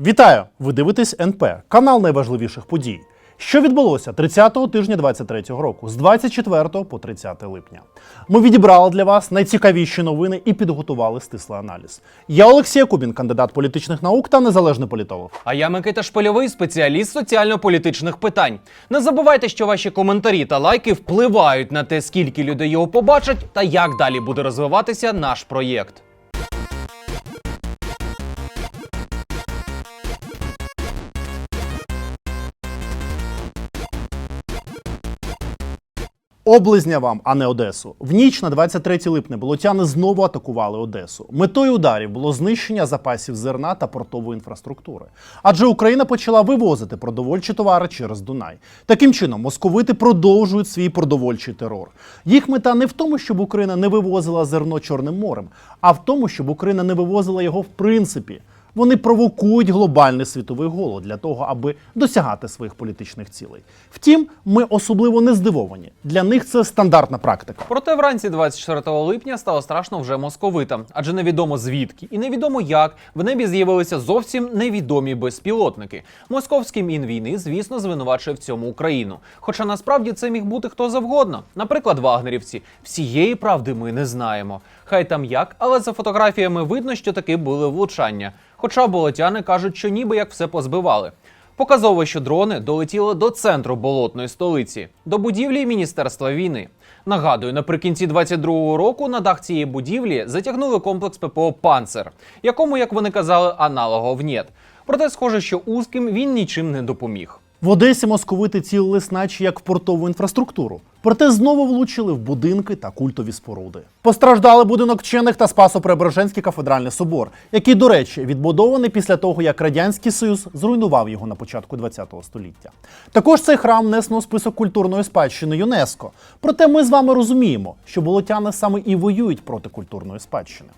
Вітаю! Ви дивитесь НП, канал найважливіших подій. Що відбулося 30-го тижня 23-го року з 24 по 30 липня. Ми відібрали для вас найцікавіші новини і підготували стислий аналіз. Я Олексій Якубін, кандидат політичних наук та незалежний політолог. А я Микита Шпильовий, спеціаліст соціально-політичних питань. Не забувайте, що ваші коментарі та лайки впливають на те, скільки людей його побачать та як далі буде розвиватися наш проєкт. Облизня вам, а не Одесу. В ніч на 23 липня болотяни знову атакували Одесу. Метою ударів було знищення запасів зерна та портової інфраструктури. Адже Україна почала вивозити продовольчі товари через Дунай. Таким чином, московити продовжують свій продовольчий терор. Їх мета не в тому, щоб Україна не вивозила зерно Чорним морем, а в тому, щоб Україна не вивозила його в принципі. Вони провокують глобальний світовий голод для того, аби досягати своїх політичних цілей. Втім, ми особливо не здивовані. Для них це стандартна практика. Проте вранці 24 липня стало страшно вже московитам, адже невідомо звідки і невідомо як в небі з'явилися зовсім невідомі безпілотники. Московський мінвійни, звісно, звинувачує в цьому Україну. Хоча насправді це міг бути хто завгодно. Наприклад, вагнерівці. Всієї правди ми не знаємо. Хай там як, але за фотографіями видно, що таки були влучання. Хоча болотяни кажуть, що ніби як все позбивали. Показово, що дрони долетіли до центру болотної столиці, до будівлі Міністерства війни. Нагадую, наприкінці 22-го року на дах цієї будівлі затягнули комплекс ППО Панцер, якому, як вони казали, аналогов нет. Проте, схоже, що узким він нічим не допоміг. В Одесі московити цілились наче як в портову інфраструктуру. Проте знову влучили в будинки та культові споруди. Постраждали будинок вчених та Спасо-Преображенський кафедральний собор, який, до речі, відбудований після того, як Радянський Союз зруйнував його на початку ХХ століття. Також цей храм внесено у список культурної спадщини ЮНЕСКО. Проте ми з вами розуміємо, що болотяни саме і воюють проти культурної спадщини.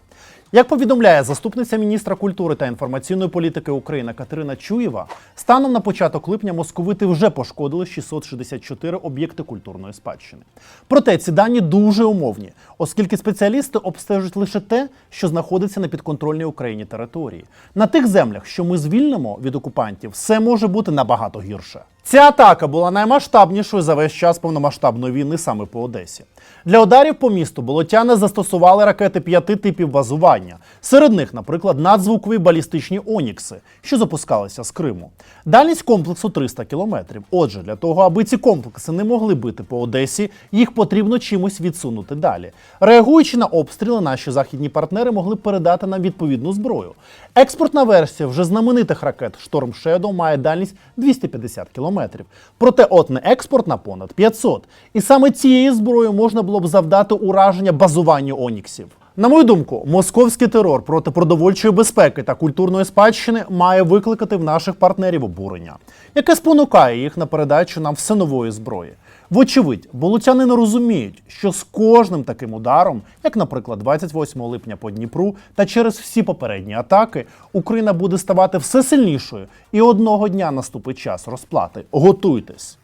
Як повідомляє заступниця міністра культури та інформаційної політики України Катерина Чуєва, станом на початок липня московити вже пошкодили 664 об'єкти культурної спадщини. Проте ці дані дуже умовні, оскільки спеціалісти обстежують лише те, що знаходиться на підконтрольній Україні території. На тих землях, що ми звільнимо від окупантів, все може бути набагато гірше. Ця атака була наймасштабнішою за весь час повномасштабної війни саме по Одесі. Для ударів по місту болотяни застосували ракети п'яти типів базування. Серед них, наприклад, надзвукові балістичні Онікси, що запускалися з Криму. Дальність комплексу 300 кілометрів. Отже, для того, аби ці комплекси не могли бити по Одесі, їх потрібно чимось відсунути далі. Реагуючи на обстріли, наші західні партнери могли передати нам відповідну зброю. Експортна версія вже знаменитих ракет Storm Shadow має дальність 250 кілометрів. Проте от не експортна понад 500. І саме цією зброєю можна було б завдати ураження базуванню Оніксів. На мою думку, московський терор проти продовольчої безпеки та культурної спадщини має викликати в наших партнерів обурення, яке спонукає їх на передачу нам все нової зброї. Вочевидь, болотяни не розуміють, що з кожним таким ударом, як, наприклад, 28 липня по Дніпру, та через всі попередні атаки, Україна буде ставати все сильнішою, і одного дня наступить час розплати. Готуйтесь!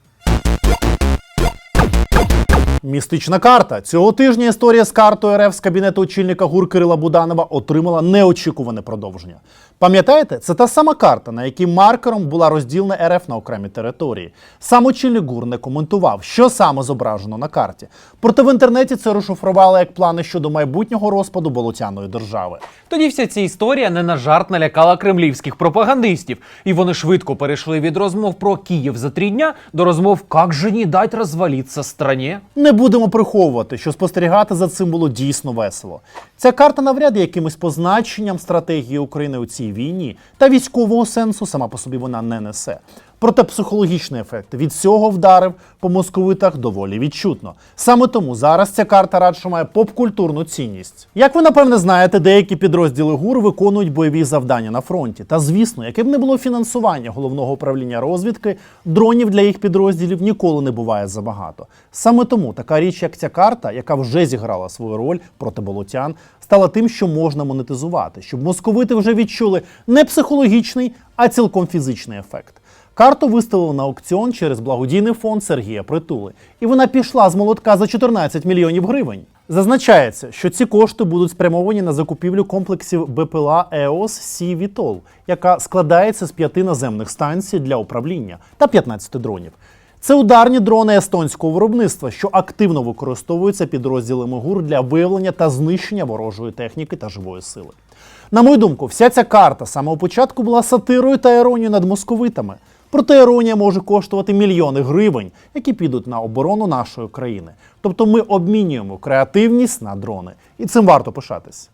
Містична карта цього тижня історія з картою РФ з кабінету очільника ГУР Кирила Буданова отримала неочікуване продовження. Пам'ятаєте, це та сама карта, на якій маркером була розділена РФ на окремі території. Сам очільник ГУР не коментував, що саме зображено на карті. Проте в інтернеті це розшифрували як плани щодо майбутнього розпаду болотяної держави. Тоді вся ця історія не на жарт налякала кремлівських пропагандистів, і вони швидко перейшли від розмов про Київ за три дня до розмов «Как же не дать розвалитися стране?» Не будемо приховувати, що спостерігати за цим було дійсно весело. Ця карта навряд якимось позначенням стратегії України у цій війні, та військового сенсу сама по собі вона не несе. Проте психологічний ефект від цього вдарив по московитах доволі відчутно. Саме тому зараз ця карта радше має поп-культурну цінність. Як ви напевне знаєте, деякі підрозділи ГУР виконують бойові завдання на фронті. Та звісно, яке б не було фінансування головного управління розвідки, дронів для їх підрозділів ніколи не буває забагато. Саме тому така річ, як ця карта, яка вже зіграла свою роль проти болотян, стала тим, що можна монетизувати, щоб московити вже відчули не психологічний, а цілком фізичний ефект. Карту виставили на аукціон через благодійний фонд Сергія Притули, і вона пішла з молотка за 14 мільйонів гривень. Зазначається, що ці кошти будуть спрямовані на закупівлю комплексів БПЛА ЕОС Сі Вітол, яка складається з п'яти наземних станцій для управління та 15 дронів. Це ударні дрони естонського виробництва, що активно використовуються підрозділами ГУР для виявлення та знищення ворожої техніки та живої сили. На мою думку, вся ця карта з самого початку була сатирою та іронією над московитами. Проте іронія може коштувати мільйони гривень, які підуть на оборону нашої країни. Тобто ми обмінюємо креативність на дрони, і цим варто пишатись.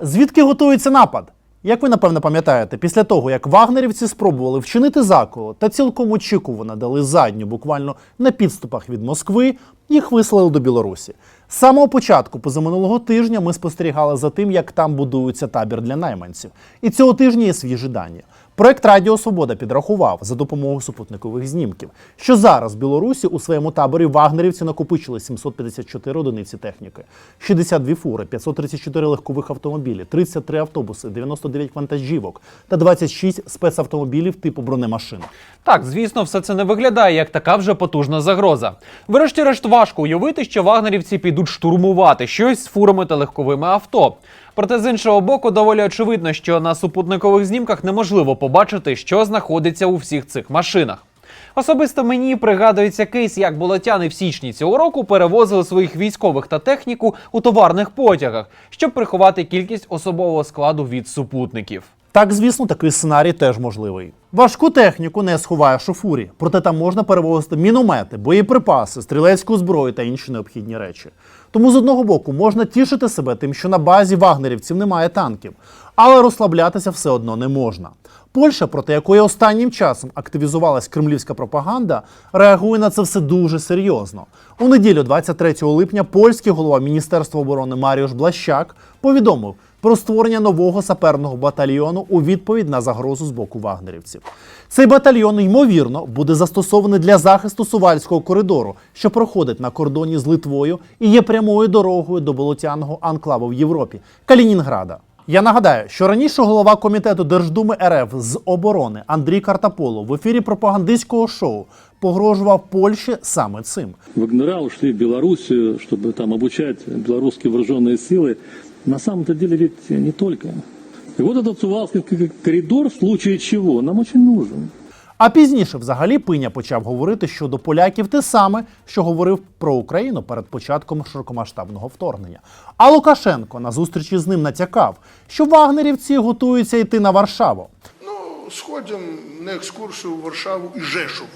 Звідки готується напад? Як ви напевно пам'ятаєте, після того як вагнерівці спробували вчинити заколот та цілком очікувано дали задню буквально на підступах від Москви, їх вислали до Білорусі. З самого початку позаминулого тижня ми спостерігали за тим, як там будується табір для найманців. І цього тижня є свіжі дані. Проект Радіо Свобода підрахував за допомогою супутникових знімків, що зараз в Білорусі у своєму таборі вагнерівці накопичили 754 одиниці техніки, 62 фури, 534 легкових автомобілі, 33 автобуси, 99 вантажівок та 26 спецавтомобілів типу бронемашин. Так, звісно, все це не виглядає як така вже потужна загроза. Врешті-решт важко уявити, що вагнерівці підуть штурмувати щось з фурами та легковими авто. Проте з іншого боку, доволі очевидно, що на супутникових знімках неможливо побачити, що знаходиться у всіх цих машинах. Особисто мені пригадується кейс, як болотяни в січні цього року перевозили своїх військових та техніку у товарних потягах, щоб приховати кількість особового складу від супутників. Так, звісно, такий сценарій теж можливий. Важку техніку не сховаєш у фурі, проте там можна перевозити міномети, боєприпаси, стрілецьку зброю та інші необхідні речі. Тому з одного боку можна тішити себе тим, що на базі вагнерівців немає танків, але розслаблятися все одно не можна. Польща, проти якої останнім часом активізувалась кремлівська пропаганда, реагує на це все дуже серйозно. У неділю, 23 липня, польський голова Міністерства оборони Маріуш Блащак повідомив про створення нового саперного батальйону у відповідь на загрозу з боку вагнерівців. Цей батальйон, ймовірно, буде застосований для захисту сувальського коридору, що проходить на кордоні з Литвою і є прямою дорогою до болотяного анклаву в Європі Калінінграда. Я нагадаю, що раніше голова комітету Держдуми РФ з оборони Андрій Картаполов в ефірі пропагандистського шоу погрожував Польщі саме цим. Вагнера ушли в Белоруссию, чтобы там обучать белорусские вооруженные силы. на самом-то деле ведь не только. И вот этот Сувалский коридор в случае чего нам очень нужен. А пізніше взагалі Пиня почав говорити щодо поляків те саме, що говорив про Україну перед початком широкомасштабного вторгнення. А Лукашенко на зустрічі з ним натякав, що вагнерівці готуються йти на Варшаву. Ну, сходимо на екскурсію в Варшаву і Жешув.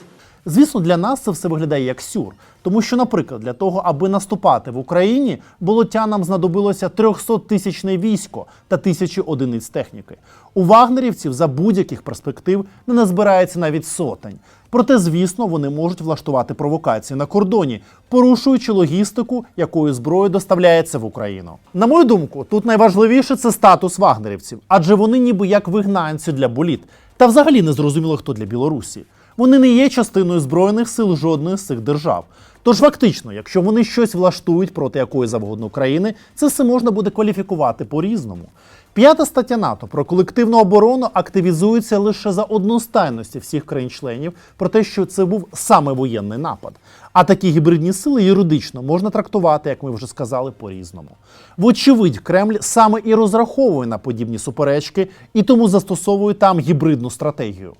Звісно, для нас це все виглядає як сюр, тому що, наприклад, для того, аби наступати в Україні, болотянам знадобилося 300-тисячне військо та тисячі одиниць техніки. У вагнерівців за будь-яких перспектив не назбирається навіть сотень. Проте, звісно, вони можуть влаштувати провокації на кордоні, порушуючи логістику, якою зброя доставляється в Україну. На мою думку, тут найважливіше це статус вагнерівців, адже вони ніби як вигнанці для боліт, та взагалі не зрозуміло, хто для Білорусі. Вони не є частиною збройних сил жодної з цих держав. Тож фактично, якщо вони щось влаштують проти якої завгодно країни, це все можна буде кваліфікувати по-різному. П'ята стаття НАТО про колективну оборону активізується лише за одностайності всіх країн-членів про те, що це був саме воєнний напад. А такі гібридні сили юридично можна трактувати, як ми вже сказали, по-різному. Вочевидь, Кремль саме і розраховує на подібні суперечки і тому застосовує там гібридну стратегію.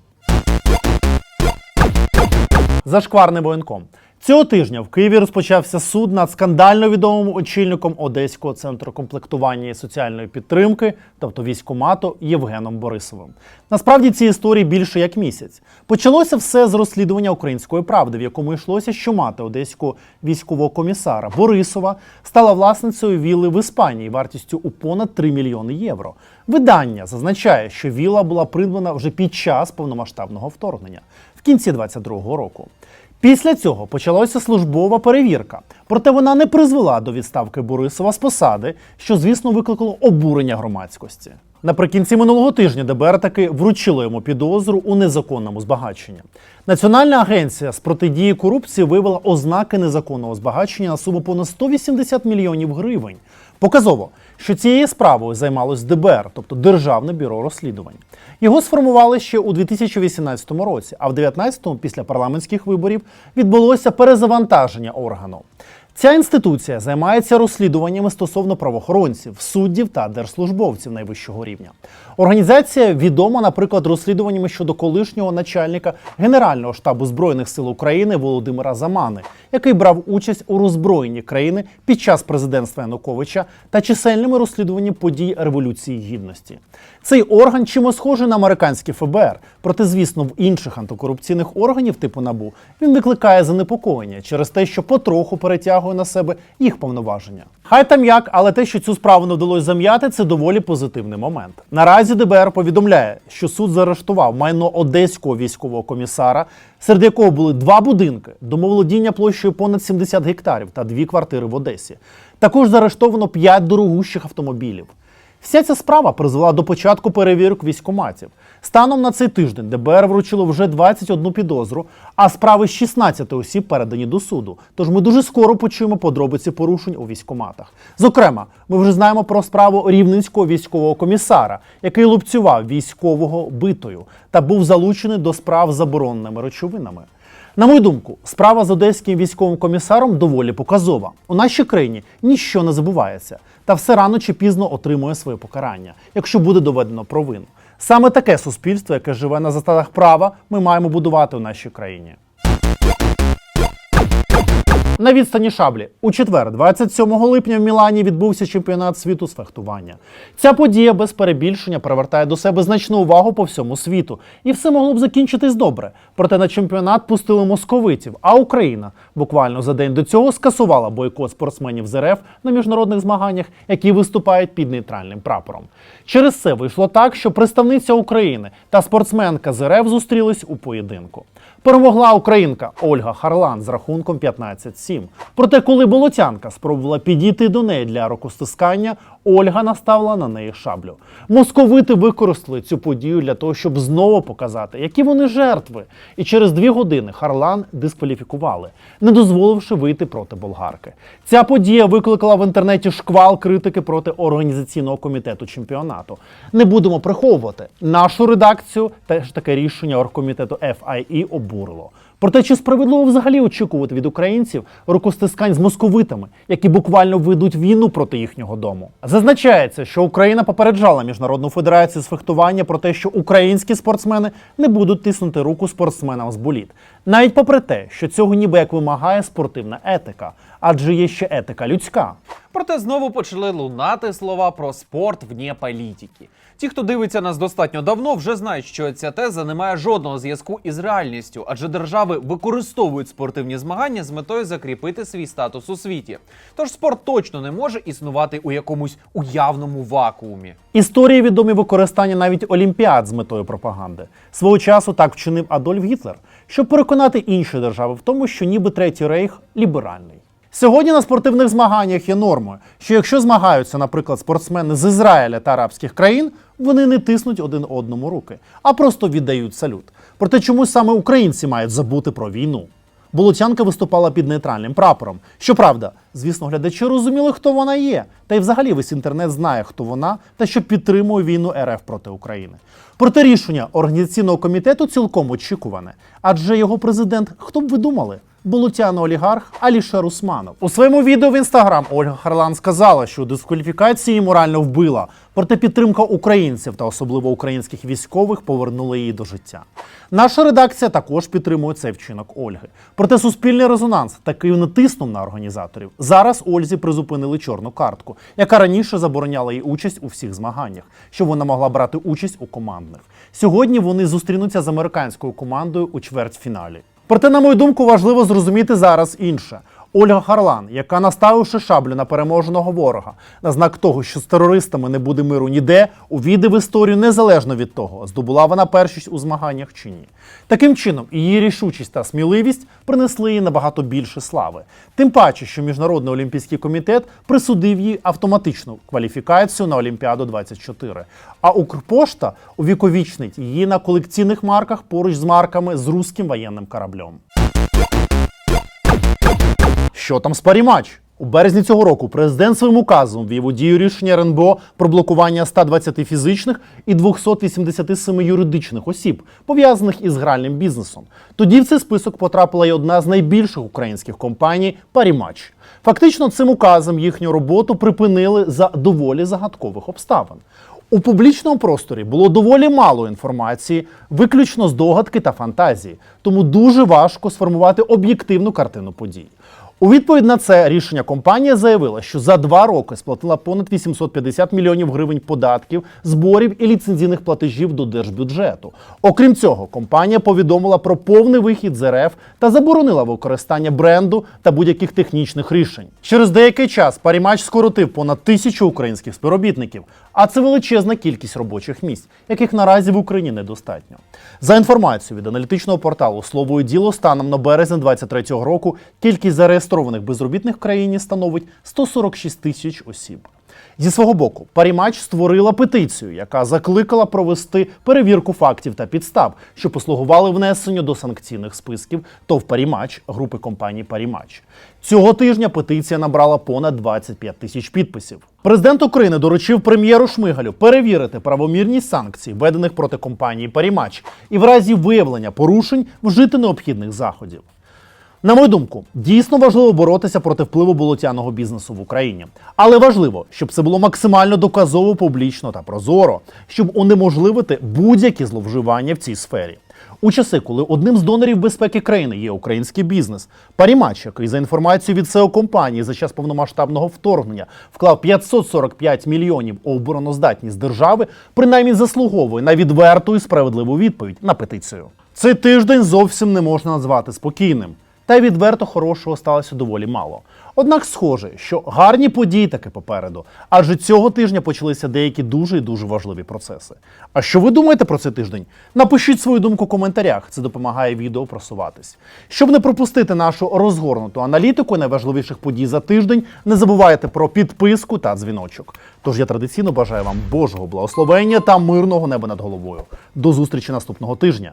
Зашкварним воєнком. Цього тижня в Києві розпочався суд над скандально відомим очільником Одеського центру комплектування і соціальної підтримки, тобто військомату Євгеном Борисовим. Насправді ці історії більше як місяць. Почалося все з розслідування української правди, в якому йшлося, що мати одеського військового комісара Борисова стала власницею вілли в Іспанії вартістю у понад 3 мільйони євро. Видання зазначає, що вілла була придбана вже під час повномасштабного вторгнення кінці 22-го року. Після цього почалася службова перевірка, проте вона не призвела до відставки Борисова з посади, що, звісно, викликало обурення громадськості. Наприкінці минулого тижня ДБР таки вручило йому підозру у незаконному збагаченні. Національна агенція з протидії корупції виявила ознаки незаконного збагачення на суму понад 180 мільйонів гривень. Показово, що цією справою займалось ДБР, тобто Державне бюро розслідувань. Його сформували ще у 2018 році, а в 2019-му, після парламентських виборів, відбулося перезавантаження органу. Ця інституція займається розслідуваннями стосовно правоохоронців, суддів та держслужбовців найвищого рівня. Організація відома, наприклад, розслідуваннями щодо колишнього начальника Генерального штабу збройних сил України Володимира Замани, який брав участь у роззброєнні країни під час президентства Януковича та чисельними розслідуваннями подій Революції Гідності. Цей орган чимось схожий на американський ФБР, проте, звісно, в інших антикорупційних органів типу НАБУ він викликає занепокоєння через те, що потроху перетягує на себе їх повноваження. Хай там як, але те, що цю справу не вдалося зам'яти, це доволі позитивний момент. Наразі ДБР повідомляє, що суд заарештував майно одеського військового комісара, серед якого були два будинки, домоволодіння площею понад 70 гектарів та дві квартири в Одесі. Також заарештовано п'ять дорогущих автомобілів. Вся ця справа призвела до початку перевірок військоматів. Станом на цей тиждень ДБР вручило вже 21 підозру, а справи з 16 осіб передані до суду. Тож ми дуже скоро почуємо подробиці порушень у військоматах. Зокрема, ми вже знаємо про справу рівненського військового комісара, який лупцював військового битою та був залучений до справ з забороненими речовинами. На мою думку, справа з одеським військовим комісаром доволі показова. У нашій країні ніщо не забувається, та все рано чи пізно отримує своє покарання, якщо буде доведено провину. Саме таке суспільство, яке живе на засадах права, ми маємо будувати у нашій країні. На відстані шаблі у четвер, 27 липня, в Мілані відбувся чемпіонат світу з фехтування. Ця подія без перебільшення привертає до себе значну увагу по всьому світу, і все могло б закінчитись добре. Проте на чемпіонат пустили московитів, а Україна буквально за день до цього скасувала бойкот спортсменів з РФ на міжнародних змаганнях, які виступають під нейтральним прапором. Через це вийшло так, що представниця України та спортсменка з РФ зустрілись у поєдинку. Перемогла українка Ольга Харлан з рахунком 15-7. Проте, коли болотянка спробувала підійти до неї для рукостискання, Ольга наставила на неї шаблю. Московити використали цю подію для того, щоб знову показати, які вони жертви. І через дві години Харлан дискваліфікували, не дозволивши вийти проти болгарки. Ця подія викликала в інтернеті шквал критики проти організаційного комітету чемпіонату. Не будемо приховувати. Нашу редакцію теж таке рішення оргкомітету FIE обурило. Проте чи справедливо взагалі очікувати від українців рукостискань з московитами, які буквально ведуть війну проти їхнього дому? Зазначається, що Україна попереджала міжнародну федерацію з фехтування про те, що українські спортсмени не будуть тиснути руку спортсменам з боліт, навіть попри те, що цього ніби як вимагає спортивна етика, адже є ще етика людська. Проте знову почали лунати слова про спорт вне політики. Ті, хто дивиться нас достатньо давно, вже знають, що ця теза не має жодного зв'язку із реальністю, адже держави використовують спортивні змагання з метою закріпити свій статус у світі. Тож спорт точно не може існувати у якомусь уявному вакуумі. Історії відомі використання навіть олімпіад з метою пропаганди. Свого часу так вчинив Адольф Гітлер, щоб переконати інші держави в тому, що ніби третій рейх ліберальний. Сьогодні на спортивних змаганнях є нормою, що якщо змагаються, наприклад, спортсмени з Ізраїля та арабських країн, вони не тиснуть один одному руки, а просто віддають салют. Проте чомусь саме українці мають забути про війну. Болотянка виступала під нейтральним прапором. Щоправда, звісно, глядачі розуміли, хто вона є, та й взагалі весь інтернет знає, хто вона та що підтримує війну РФ проти України. Проте рішення організаційного комітету цілком очікуване, адже його президент, хто б ви думали? Болотяно олігарх Алішер Усманов. У своєму відео в інстаграм Ольга Харлан сказала, що дискваліфікація морально вбила, проте підтримка українців та особливо українських військових повернула її до життя. Наша редакція також підтримує цей вчинок Ольги. Проте суспільний резонанс таки не тиснув на організаторів. Зараз Ользі призупинили чорну картку, яка раніше забороняла їй участь у всіх змаганнях, щоб вона могла брати участь у командних. Сьогодні вони зустрінуться з американською командою у чвертьфіналі. Проте, на мою думку, важливо зрозуміти зараз інше. Ольга Харлан, яка наставивши шаблю на переможеного ворога, на знак того, що з терористами не буде миру ніде, увійде в історію незалежно від того, здобула вона першість у змаганнях чи ні. Таким чином, її рішучість та сміливість принесли їй набагато більше слави. Тим паче, що Міжнародний олімпійський комітет присудив їй автоматичну кваліфікацію на Олімпіаду 24. А Укрпошта увіковічнить її на колекційних марках поруч з марками з руським воєнним кораблем. Що там з паріматч? У березні цього року президент своїм указом ввів у дію рішення РНБО про блокування 120 фізичних і 287 юридичних осіб, пов'язаних із гральним бізнесом. Тоді в цей список потрапила й одна з найбільших українських компаній Парімач. Фактично, цим указом їхню роботу припинили за доволі загадкових обставин. У публічному просторі було доволі мало інформації, виключно здогадки та фантазії, тому дуже важко сформувати об'єктивну картину подій. У відповідь на це рішення компанія заявила, що за два роки сплатила понад 850 мільйонів гривень податків, зборів і ліцензійних платежів до держбюджету. Окрім цього, компанія повідомила про повний вихід з РФ та заборонила використання бренду та будь-яких технічних рішень. Через деякий час Парімач скоротив понад тисячу українських співробітників, а це величезна кількість робочих місць, яких наразі в Україні недостатньо. За інформацією від аналітичного порталу Слово і діло станом на березень 2023 року кількість зареєстрованих безробітних в країні становить 146 тисяч осіб. Зі свого боку, Парімач створила петицію, яка закликала провести перевірку фактів та підстав, що послугували внесенню до санкційних списків ТОВ Парімач групи компаній Парімач. Цього тижня петиція набрала понад 25 тисяч підписів. Президент України доручив прем'єру Шмигалю перевірити правомірність санкцій, введених проти компанії Парімач, і в разі виявлення порушень вжити необхідних заходів. На мою думку, дійсно важливо боротися проти впливу болотяного бізнесу в Україні. Але важливо, щоб це було максимально доказово, публічно та прозоро, щоб унеможливити будь-які зловживання в цій сфері. У часи, коли одним з донорів безпеки країни є український бізнес, Парімач, який за інформацією від СЕО компанії за час повномасштабного вторгнення вклав 545 мільйонів у обороноздатність держави, принаймні заслуговує на відверту і справедливу відповідь на петицію. Цей тиждень зовсім не можна назвати спокійним. Та відверто хорошого сталося доволі мало. Однак схоже, що гарні події таки попереду, адже цього тижня почалися деякі дуже і дуже важливі процеси. А що ви думаєте про цей тиждень? Напишіть свою думку в коментарях, це допомагає відео просуватись. Щоб не пропустити нашу розгорнуту аналітику найважливіших подій за тиждень, не забувайте про підписку та дзвіночок. Тож я традиційно бажаю вам Божого благословення та мирного неба над головою. До зустрічі наступного тижня.